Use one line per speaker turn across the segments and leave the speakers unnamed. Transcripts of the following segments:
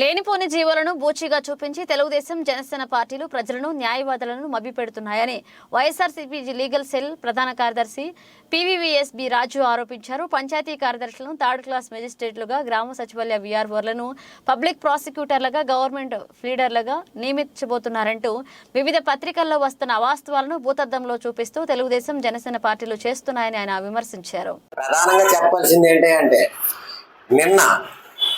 లేనిపోని జీవులను బూచిగా చూపించి తెలుగుదేశం జనసేన పార్టీలు ప్రజలను న్యాయవాదులను మభ్యపెడుతున్నాయని వైఎస్ఆర్సీపీ లీగల్ సెల్ ప్రధాన కార్యదర్శి పివివీఎస్బి రాజు ఆరోపించారు. పంచాయతీ కార్యదర్శులను థర్డ్ క్లాస్ మెజిస్ట్రేట్లుగా గ్రామ సచివాలయ వీఆర్ఓలను పబ్లిక్ ప్రాసిక్యూటర్లుగా గవర్నమెంట్ ఫీడర్లుగా నియమించబోతున్నారంటూ వివిధ పత్రికల్లో వస్తున్న అవాస్తవాలను భూతద్దంలో చూపిస్తూ తెలుగుదేశం జనసేన పార్టీలు చేస్తున్నాయని ఆయన విమర్శించారు.
ప్రధానంగా చెప్పాల్సింది నిన్న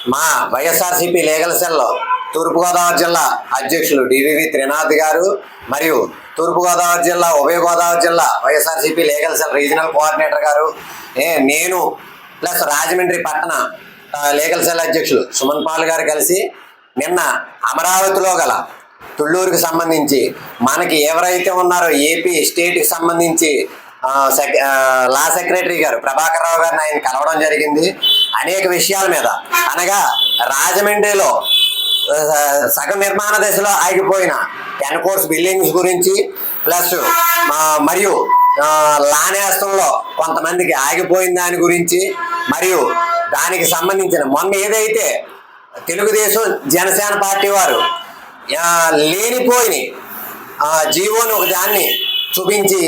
మా వైఎస్ఆర్సీపీ లీగల్ సెల్లో తూర్పుగోదావరి జిల్లా అధ్యక్షులు డివివి త్రినాథ్ గారు మరియు తూర్పుగోదావరి జిల్లా ఉభయ గోదావరి జిల్లా YSRCP legal cell regional coordinator గారు నేను ప్లస్ రాజమండ్రి పట్టణ లీగల్ సెల్ అధ్యక్షులు సుమన్ పాల్ గారు కలిసి నిన్న అమరావతిలో గల తుళ్ళూరుకి సంబంధించి మనకి ఎవరైతే ఉన్నారో ఏపీ స్టేట్కి సంబంధించి సెక్- లా సెక్రటరీ గారు ప్రభాకర్ రావు గారిని ఆయన కలవడం జరిగింది. అనేక విషయాల మీద. అనగా రాజమండ్రిలో సగ సగం నిర్మాణ దశలో ఆగిపోయిన టెన్ కోర్స్ బిల్డింగ్స్ గురించి ప్లస్ మరియు లానేస్తంలో కొంతమందికి ఆగిపోయిన దాని గురించి మరియు దానికి సంబంధించిన మొన్న ఏదైతే తెలుగుదేశం జనసేన పార్టీ వారు లేనిపోయిన ఆ, జీవోని ఒక దాన్ని చూపించి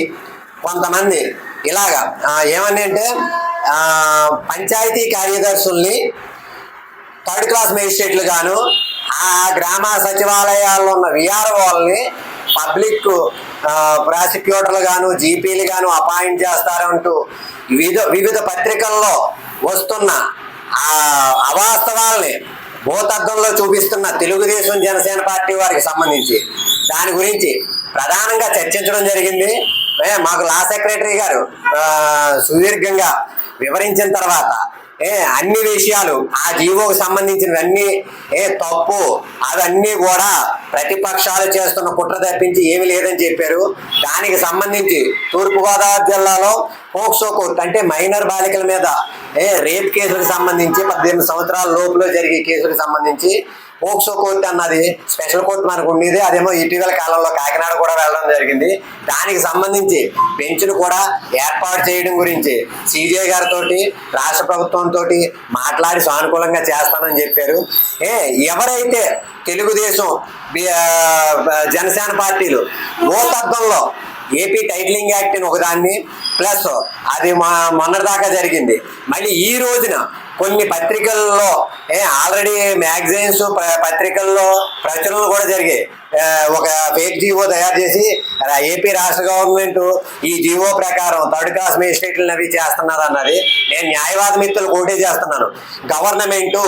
కొంతమంది ఇలాగా ఏమని అంటే పంచాయతీ కార్యదర్శుల్ని థర్డ్ క్లాస్ మేజిస్ట్రేట్లు గాను ఆ గ్రామ సచివాలయాల్లో ఉన్న విఆర్ఓల్ని పబ్లిక్ ప్రాసిక్యూటర్లు గాను జీపీలు గాను అపాయింట్ చేస్తారంటూ వివిధ వివిధ పత్రికల్లో వస్తున్న ఆ అవాస్తవాల్ని భూతద్దంలో చూపిస్తున్న తెలుగుదేశం జనసేన పార్టీ వారికి సంబంధించి. దాని గురించి ప్రధానంగా చర్చించడం జరిగింది. మాకు లా సెక్రటరీ గారు సుదీర్ఘంగా వివరించిన తర్వాత ఏ అన్ని విషయాలు ఆ జీవోకు సంబంధించినవన్నీ ఏ తప్పు అవన్నీ కూడా ప్రతిపక్షాలు చేస్తున్న కుట్ర తప్పించి ఏమీ లేదని చెప్పారు. దానికి సంబంధించి తూర్పుగోదావరి జిల్లాలో పోక్సో కోర్టు అంటే మైనర్ బాలికల మీద ఏ రేప్ కేసులకు సంబంధించి పద్దెనిమిది సంవత్సరాల లోపులో జరిగే కేసులకు సంబంధించి పోక్సో కోర్టు అన్నది స్పెషల్ కోర్టు మనకు ఉండేది. అదేమో ఇటీవల కాలంలో కాకినాడ కూడా వెళ్ళడం జరిగింది. దానికి సంబంధించి బెంచ్ను కూడా ఏర్పాటు చేయడం గురించి సిజే గారితో రాష్ట్ర ప్రభుత్వంతో మాట్లాడి సానుకూలంగా చేస్తానని చెప్పారు. ఏ ఎవరైతే తెలుగుదేశం జనసేన పార్టీలు భూతత్వంలో ఏపీ టైటిలింగ్ యాక్ట్ అని ఒకదాన్ని ప్లస్ అది మా మొన్నటిదాకా జరిగింది. మళ్ళీ ఈ రోజున కొన్ని పత్రికల్లో ఏ ఆల్రెడీ మ్యాగజైన్స్ పత్రికల్లో ప్రచురణలు కూడా జరిగాయి. ఒక ఫేక్ జీవో తయారు చేసి ఏపీ రాష్ట్ర గవర్నమెంట్ ఈ జీవో ప్రకారం థర్డ్ క్లాస్ మేజిస్ట్రేట్లను అవి చేస్తున్నారు అన్నది నేను న్యాయవాద మిత్రులు కోటే చేస్తున్నాను. గవర్నమెంట్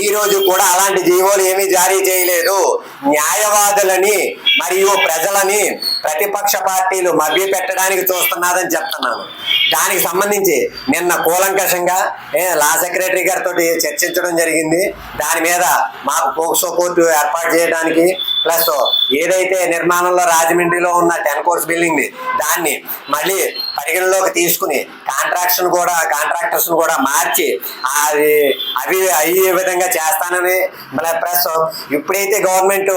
ఈ రోజు కూడా అలాంటి జీవోలు ఏమీ జారీ చేయలేదు. న్యాయవాదులని మరియు ప్రజలని ప్రతిపక్ష పార్టీలు మభ్య పెట్టడానికి చూస్తున్నారని చెప్తున్నాను. దానికి సంబంధించి నిన్న కూలంకషంగా లా సెక్రటరీ గారితో చర్చించడం జరిగింది. దాని మీద మాకు పోక్సో కోర్టు ఏర్పాటు చేయడానికి ప్లస్ ఏదైతే నిర్మాణంలో రాజమండ్రిలో ఉన్న టెన్ కోర్స్ బిల్డింగ్ని దాన్ని మళ్ళీ పరిగణలోకి తీసుకుని కాంట్రాక్షన్ కూడా కాంట్రాక్టర్స్ కూడా మార్చి అది అవి అయ్యే విధంగా చేస్తానని ప్లస్ ఇప్పుడైతే గవర్నమెంట్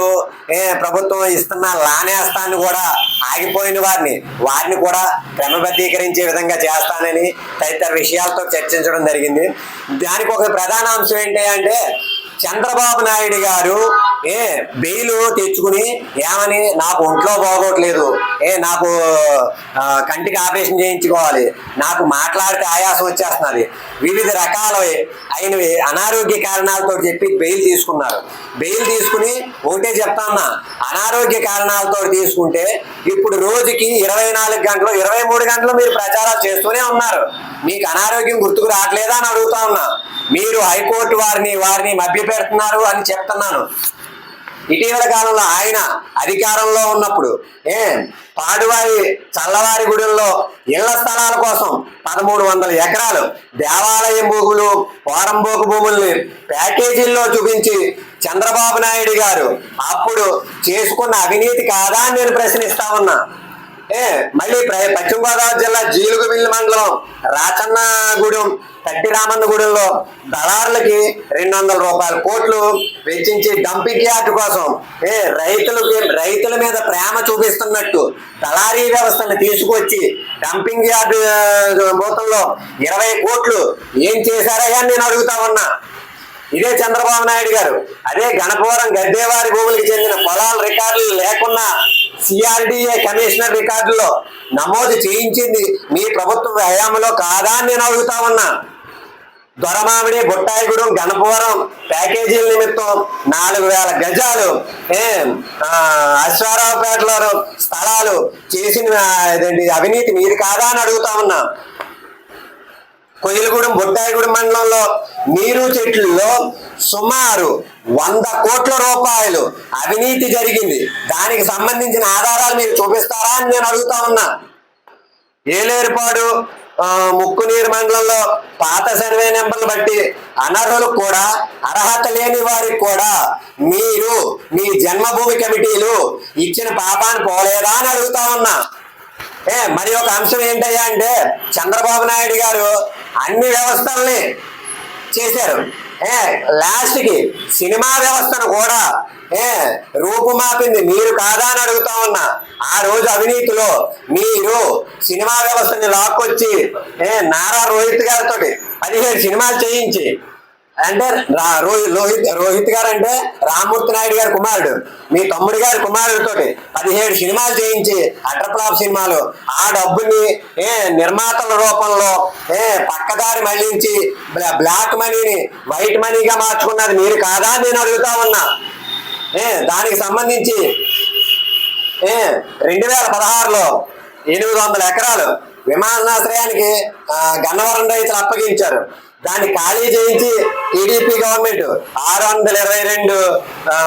ప్రభుత్వం ఇస్తున్న లానేస్తాన్ని కూడా ఆగిపోయిన వారిని వారిని కూడా క్రమబద్ధీకరించే విధంగా చేస్తానని తదితర విషయాలతో చర్చించడం జరిగింది. దానికి ఒక ప్రధాన అంశం ఏంటి అంటే చంద్రబాబు నాయుడు గారు ఏ బెయిల్ తెచ్చుకుని ఏమని నాకు ఒంట్లో బాగోట్లేదు. ఏ నాకు కంటికి ఆపరేషన్ చేయించుకోవాలి. నాకు మాట్లాడితే ఆయాసం వచ్చేస్తున్నది. వివిధ రకాల అయినవి అనారోగ్య కారణాలతో చెప్పి బెయిల్ తీసుకున్నారు. బెయిల్ తీసుకుని ఒకటే చెప్తాన్నా అనారోగ్య కారణాలతో తీసుకుంటే ఇప్పుడు రోజుకి ఇరవై నాలుగు గంటలు ఇరవై మూడు గంటలు మీరు ప్రచారాలు చేస్తూనే ఉన్నారు. మీకు అనారోగ్యం గుర్తుకు రావట్లేదా అని అడుగుతా ఉన్నా. మీరు హైకోర్టు వారిని వారిని మభ్య పెడుతున్నారు అని చెప్తున్నాను. ఇటీవల కాలంలో ఆయన అధికారంలో ఉన్నప్పుడు ఏ పాడువారి చల్లవారి గుడిల్లో ఇళ్ళ స్థలాల కోసం పదమూడు వందల ఎకరాలు దేవాలయం భూములు పోరంబోకు భూముల్ని ప్యాకేజీల్లో చూపించి చంద్రబాబు నాయుడు గారు అప్పుడు చేసుకున్న అవినీతి కాదా అని నేను ప్రశ్నిస్తా ఉన్నా. మళ్ళీ ప్ర- పశ్చిమ గోదావరి జిల్లా జీలుగుమిల్లి మండలం రాచన్నగూడెం తట్టి దళారులకి రెండు వందల రూపాయల కోట్లు వెచ్చించి డంపింగ్ యార్డ్ కోసం ఏ రైతులకి రైతుల మీద ప్రేమ చూపిస్తున్నట్టు దళారీ వ్యవస్థను తీసుకొచ్చి డంపింగ్ యార్డ్ మూతంలో ఇరవై కోట్లు ఏం చేశారయ్యా నేను అడుగుతా ఉన్నా. ఇదే చంద్రబాబు నాయుడు గారు. అదే గణపవరం గడ్డేవారి భూములకు చెందిన పొలాల రికార్డులు లేకున్నా సిఆర్డిఏ కమిషనర్ రికార్డులో నమోదు చేయించింది మీ ప్రభుత్వ హయాంలో కాదా అని నేను అడుగుతా ఉన్నా. దొరమామిడి బుట్టాయిగూడెం గణపవరం ప్యాకేజీల నిమిత్తం నాలుగు వేల గజాలు ఏ అశ్వారావుపేటలో స్థలాలు చేసిన అవినీతి మీరు కాదా అని అడుగుతా ఉన్నా. కొయ్యలగూడెం బొట్టాయిగూడెం మండలంలో నీరు చెట్లలో సుమారు వంద కోట్ల రూపాయలు అవినీతి జరిగింది. దానికి సంబంధించిన ఆధారాలు మీరు చూపిస్తారా అని నేను అడుగుతా ఉన్నా. ఏలేరుపాడు ముక్కునీరు మండలంలో పాత సర్వే నెంబర్లు బట్టి అనర్హులకు కూడా అర్హత లేని వారికి కూడా మీరు మీ జన్మభూమి కమిటీలు ఇచ్చిన పాపాన్ని పోలేదా అని అడుగుతా ఉన్నా. ఏ మరి ఒక అంశం ఏంటయ్యా అంటే చంద్రబాబు నాయుడు గారు అన్ని వ్యవస్థల్ని చేశారు. ఏ లాస్ట్కి సినిమా వ్యవస్థను కూడా ఏ రూపుమాపింది మీరు కాదా అని అడుగుతా ఉన్నా. ఆ రోజు అవినీతిలో మీరు సినిమా వ్యవస్థని లాక్కొచ్చి ఏ నారా రోహిత్ గారితో పదిహేడు సినిమాలు చేయించి అంటే రా- రోహిత్ రోహిత్ రోహిత్ గారు అంటే రామ్మూర్తి నాయుడు గారి కుమారుడు. మీ తమ్ముడి గారి కుమారుడితోటి పదిహేడు సినిమాలు చేయించి అటర్ఫ్లాప్ సినిమాలు. ఆ డబ్బుని ఏ నిర్మాతల రూపంలో ఏ పక్కదారి మళ్ళించి బ్లాక్ మనీని వైట్ మనీగా మార్చుకున్నది మీరు కాదా అని నేను అడుగుతా ఉన్నా. ఏ దానికి సంబంధించి ఏ రెండు వేల పదహారులో ఎనిమిది వందల ఎకరాలు విమానాశ్రయానికి గన్నవరం రైతులు అప్పగించారు. దాన్ని ఖాళీ చేయించి టీడీపీ గవర్నమెంట్ ఆరు వందల ఇరవై రెండు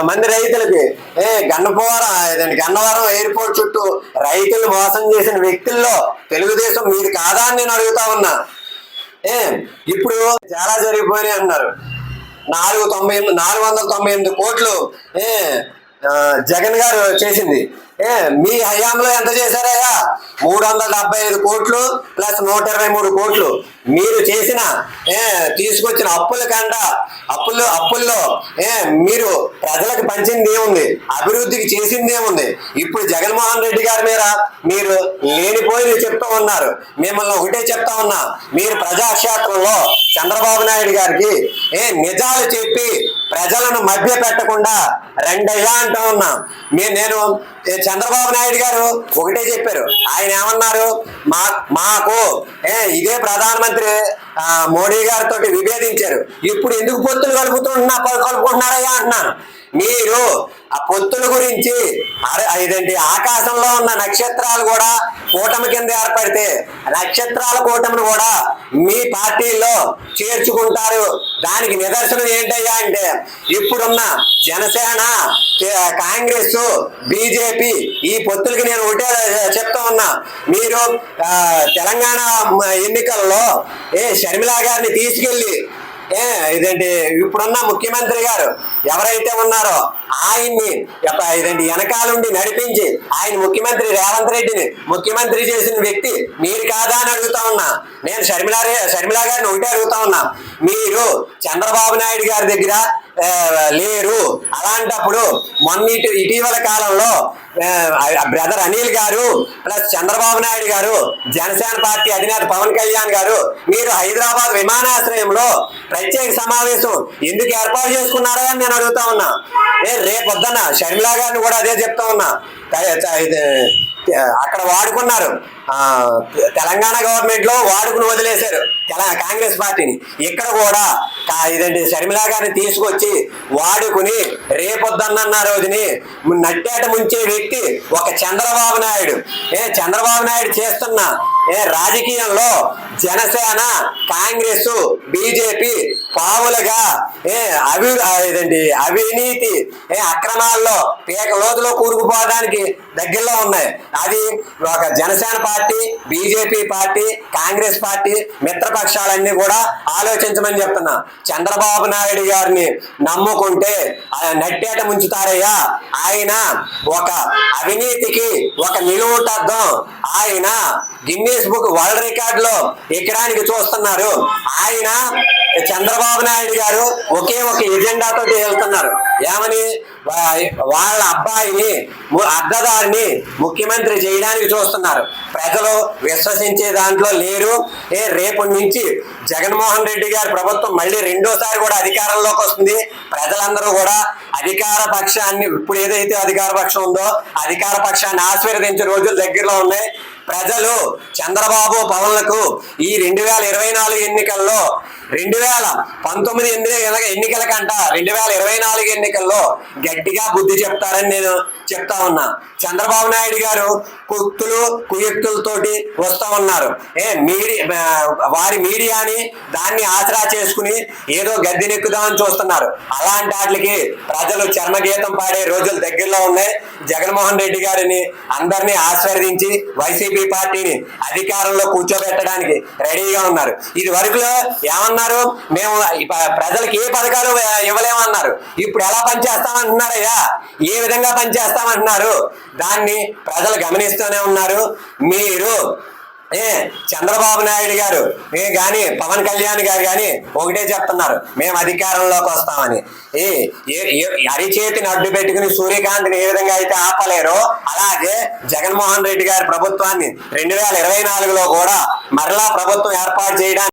మంది రైతులకి. ఏ గన్నపోవరం గన్నవరం ఎయిర్పోర్ట్ చుట్టూ రైతులు మోసం చేసిన వ్యక్తుల్లో తెలుగుదేశం మీది కాదా అని నేను అడుగుతా ఉన్నా. ఏ ఇప్పుడు చాలా జరిగిపోయినాయి అన్నారు. నాలుగు తొంభై నాలుగు వందల తొంభై ఎనిమిది కోట్లు ఏ జగన్ గారు చేసింది. ఏ మీ హయాంలో ఎంత చేశారయ్యా? మూడు వందల డెబ్బై ఐదు కోట్లు ప్లస్ నూట ఇరవై మూడు కోట్లు. మీరు చేసిన ఏ తీసుకొచ్చిన అప్పుల కంట అప్పుల్లో అప్పుల్లో ఏ మీరు ప్రజలకు పంచింది ఏముంది? అభివృద్ధికి చేసింది ఏముంది? ఇప్పుడు జగన్మోహన్ రెడ్డి గారి మీద మీరు లేనిపోయి చెప్తా ఉన్నారు. మిమ్మల్ని ఒకటే చెప్తా ఉన్నా. మీరు ప్రజాక్షేత్రంలో చంద్రబాబు నాయుడు గారికి ఏ నిజాలు చెప్పి ప్రజలను మధ్య పెట్టకుండా రెండయ్యా అంటా ఉన్నా. మీ- నేను చంద్రబాబు నాయుడు గారు ఒకటే చెప్పారు. ఆయన ఏమన్నారు? మా మాకు ఏ ఇదే ప్రధానమంత్రి ప్రధానమంత్రి మోడీ గారితో విభేదించారు. ఇప్పుడు ఎందుకు పొత్తులు కలుపుతున్నా కలుపుకుంటున్నారయ్యా అంటున్నాను మీరు ఆ పొత్తుల గురించి అరే ఇదేంటి ఆకాశంలో ఉన్న నక్షత్రాలు కూడా కూటమి కింద ఏర్పడితే నక్షత్రాల కూటమిని కూడా మీ పార్టీల్లో చేర్చుకుంటారు. దానికి నిదర్శనం ఏంటయ్యా అంటే ఇప్పుడున్న జనసేన కాంగ్రెస్ బీజేపీ ఈ పొత్తులకి నేను ఒకటే చెప్తా ఉన్నా. మీరు తెలంగాణ ఎన్నికల్లో ఏ షర్మిలా గారిని తీసుకెళ్ళి ఏ ఇదేంటి? ఇప్పుడున్న ముఖ్యమంత్రి గారు ఎవరైతే ఉన్నారో ఆయన్ని యొక్క ఇదేంటి? వెనకాలండి నడిపించి ఆయన ముఖ్యమంత్రి రేవంత్ రెడ్డిని ముఖ్యమంత్రి చేసిన వ్యక్తి మీరు కాదా అని అడుగుతా ఉన్నా. నేను షర్మిలా షర్మిలా గారిని ఒకటే అడుగుతా ఉన్నా. మీరు చంద్రబాబు నాయుడు గారి దగ్గర లేరు. అలాంటప్పుడు మొన్న ఇటు- ఇటీవల కాలంలో బ్రదర్ అనిల్ గారు ప్లస్ చంద్రబాబు నాయుడు గారు జనసేన పార్టీ అధినేత పవన్ కళ్యాణ్ గారు మీరు హైదరాబాద్ విమానాశ్రయంలో ప్రత్యేక సమావేశం ఎందుకు ఏర్పాటు చేసుకున్నారా అని నేను అడుగుతా ఉన్నా. ఏ రేపొద్దున షర్మిలా గారిని కూడా అదే చెప్తా ఉన్నా. అక్కడ వాడుకున్నారు. తెలంగాణ గవర్నమెంట్లో వాడుకుని వదిలేశారు. కాంగ్రెస్ పార్టీని. ఇక్కడ కూడా ఇదండి షర్మిలా గారిని తీసుకొచ్చి వాడుకుని రేపొద్దన్న రోజుని నట్టేట ముంచే వ్యక్తి ఒక చంద్రబాబు నాయుడు. ఏ చంద్రబాబు నాయుడు చేస్తున్న ఏ రాజకీయంలో జనసేన కాంగ్రెస్ బీజేపీ పావులుగా ఏ అవి ఇదండి అవినీతి ఏ అక్రమాల్లో పేక లోతులో కూరుకుపోవడానికి దగ్గరలో ఉన్నాయి. అది ఒక Janasena party BJP party Congress party మిత్రపక్షాలన్నీ కూడా ఆలోచించమని చెప్తున్నా. చంద్రబాబు నాయుడు గారిని నమ్ముకుంటే నట్టేట ముంచుతారయ్యా. ఆయన ఒక అవినీతికి ఒక నిలువుటద్దం ఆయన గిన్నీస్ బుక్ వరల్డ్ రికార్డ్లో ఎక్కడానికి చూస్తున్నారు. ఆయన చంద్రబాబు నాయుడు గారు ఒకే ఒక ఎజెండాతో వెళ్తున్నారు ఏమని? వాళ్ళ అబ్బాయిని అద్దదారిని ముఖ్యమంత్రి చేయడానికి చూస్తున్నారు. ప్రజలు విశ్వసించే దాంట్లో లేరు. ఏ రేపు నుంచి జగన్మోహన్ రెడ్డి గారి ప్రభుత్వం మళ్ళీ రెండోసారి కూడా అధికారంలోకి వస్తుంది. ప్రజలందరూ కూడా అధికార పక్షాన్ని ఇప్పుడు ఏదైతే అధికార పక్షం ఉందో అధికార పక్షాన్ని ఆశీర్వదించే రోజులు దగ్గరలో ఉన్నాయి. ప్రజలు చంద్రబాబు పవన్లకు ఈ రెండు వేల ఇరవై నాలుగు ఎన్నికల్లో రెండు వేల పంతొమ్మిది ఎన్నికల ఎన్నికల కంట రెండు వేల ఇరవై నాలుగు ఎన్నికల్లో గట్టిగా బుద్ధి చెప్తారని నేను చెప్తా ఉన్నా. చంద్రబాబు నాయుడు గారు కుక్తులు కుయుక్తులతోటి వస్తూ ఉన్నారు. ఏ మీడియా వారి మీడియాని దాన్ని ఆసరా చేసుకుని ఏదో గద్దెనెక్కుదామని చూస్తున్నారు. అలాంటి వాటికి ప్రజలు చర్మగీతం పాడే రోజులు దగ్గరలో ఉన్నాయి. జగన్మోహన్ రెడ్డి గారిని అందరినీ ఆశీర్వదించి వైసీపీ పార్టీని అధికారంలో కూర్చోబెట్టడానికి రెడీగా ఉన్నారు. ఇది వరకులో ఏమన్నారు మేము ప్రజలకు ఏ పథకాలు ఇవ్వలేమన్నారు ఇప్పుడు ఎలా పనిచేస్తామంటున్నారయ్యా? ఏ విధంగా పనిచేస్తామంటున్నారు? దాన్ని ప్రజలు గమనిస్తూనే ఉన్నారు. మీరు ఏ చంద్రబాబు నాయుడు గారు ఏ గాని పవన్ కళ్యాణ్ గారు కానీ ఒకటే చెప్తున్నారు. మేము అధికారంలోకి వస్తామని. ఏ అరిచేతిని అడ్డు పెట్టుకుని సూర్యకాంత్ని ఏ విధంగా అయితే ఆపలేరో అలాగే జగన్మోహన్ రెడ్డి గారి ప్రభుత్వాన్ని రెండు వేల ఇరవై నాలుగులో కూడా మరలా ప్రభుత్వం ఏర్పాటు చేయడానికి